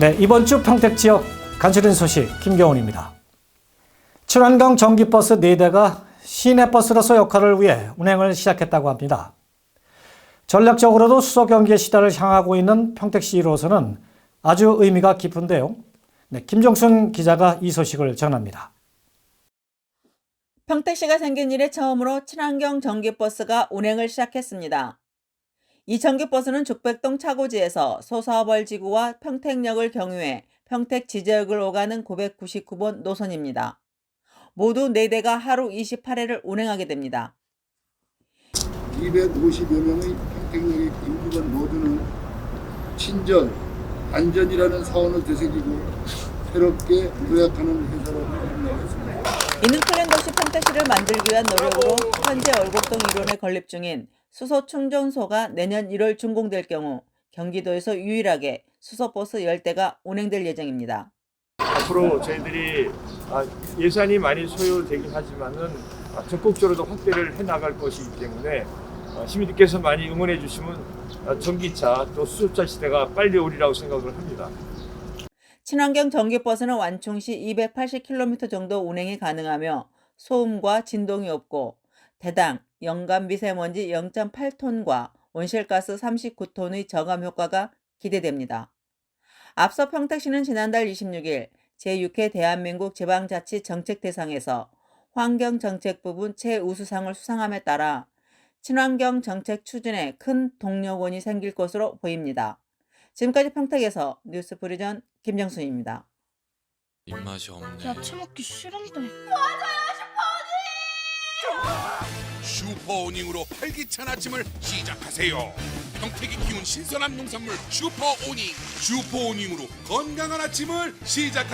네, 이번 주 평택 지역 간추린 소식 김경훈입니다. 친환경 전기버스 4대가 시내버스로서 역할을 위해 운행을 시작했다고 합니다. 전략적으로도 수소 경기의 시대를 향하고 있는 평택시로서는 아주 의미가 깊은데요. 네, 김정순 기자가 이 소식을 전합니다. 평택시가 생긴 이래 처음으로 친환경 전기버스가 운행을 시작했습니다. 이 전기버스는 죽백동 차고지에서 소사벌지구와 평택역을 경유해 평택 지제역을 오가는 999번 노선입니다. 모두 4대가 하루 28회를 운행하게 됩니다. 250여 명의 평택역의 인구원 모두는 친절, 안전이라는 사원을 되새기고 새롭게 도약하는 회사로 활동하겠습니다. 이는 클랜 도시 평택시를 만들기 위한 노력으로 현재 얼곡동 이론에 건립 중인 수소 충전소가 내년 1월 준공될 경우 경기도에서 유일하게 수소버스 10대가 운행될 예정입니다. 앞으로 저희들이 아, 예산이 많이 소요되긴 하지만은 아, 적극적으로도 확대를 해 나갈 것이기 때문에 아, 시민들께서 많이 응원해 주시면 아, 전기차 또 수소차 시대가 빨리 오리라고 생각을 합니다. 친환경 전기버스는 완충 시 280km 정도 운행이 가능하며 소음과 진동이 없고 대당 연간 미세먼지 0.8톤과 온실가스 39톤의 저감 효과가 기대됩니다. 앞서 평택시는 지난달 26일 제6회 대한민국 지방자치 정책 대상에서 환경정책 부분 최우수상을 수상함에 따라 친환경 정책 추진에 큰 동력원이 생길 것으로 보입니다. 지금까지 평택에서 뉴스 브리전 김정순입니다. 입맛이 없네. 야채 먹기 싫은데 슈퍼오닝으로 활기찬 아침을 시작하세요. 평택이 키운 신선한 농산물 슈퍼오닝. 슈퍼오닝으로 건강한 아침을 시작하세요.